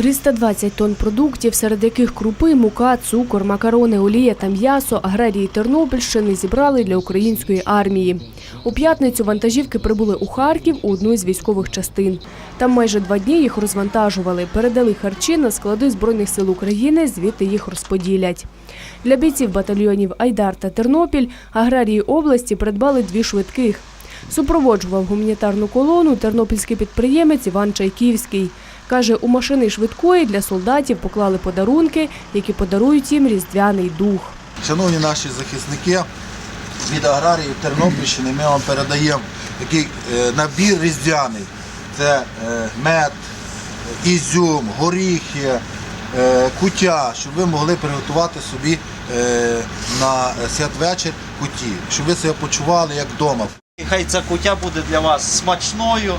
320 тонн продуктів, серед яких крупи, мука, цукор, макарони, олія та м'ясо аграрії Тернопільщини зібрали для української армії. У п'ятницю вантажівки прибули у Харків у одну із військових частин. Там майже два дні їх розвантажували, передали харчі на склади Збройних сил України, звідти їх розподілять. Для бійців батальйонів Айдар та Тернопіль аграрії області придбали дві швидких. Супроводжував гуманітарну колону тернопільський підприємець Іван Чайківський. Каже, у машини швидкої для солдатів поклали подарунки, які подарують їм різдвяний дух. Шановні наші захисники, від аграріїв Тернопільщини ми вам передаємо такий е, набір різдвяний. Це е, мед, ізюм, горіхи, е, куття, щоб ви могли приготувати собі на святвечір куті, щоб ви себе почували як вдома. Хай ця куття буде для вас смачною,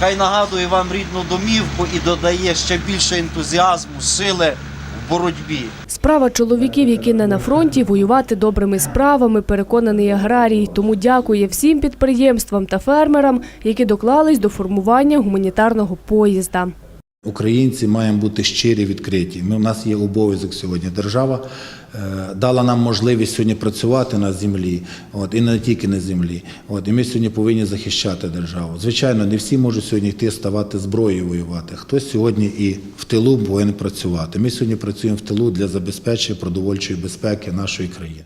хай нагадує вам рідну домівку і додає ще більше ентузіазму, сили в боротьбі. Справа чоловіків, які не на фронті, воювати добрими справами, переконаний аграрій. Тому дякує всім підприємствам та фермерам, які доклались до формування гуманітарного поїзда. Українці маємо бути щирі, відкриті. Ми, у нас є обов'язок сьогодні. Держава е, дала нам можливість сьогодні працювати на землі, от, і не тільки на землі. От, і ми сьогодні повинні захищати державу. Звичайно, не всі можуть сьогодні йти ставати зброєю воювати. Хтось сьогодні і в тилу повинен працювати. Ми сьогодні працюємо в тилу для забезпечення продовольчої безпеки нашої країни.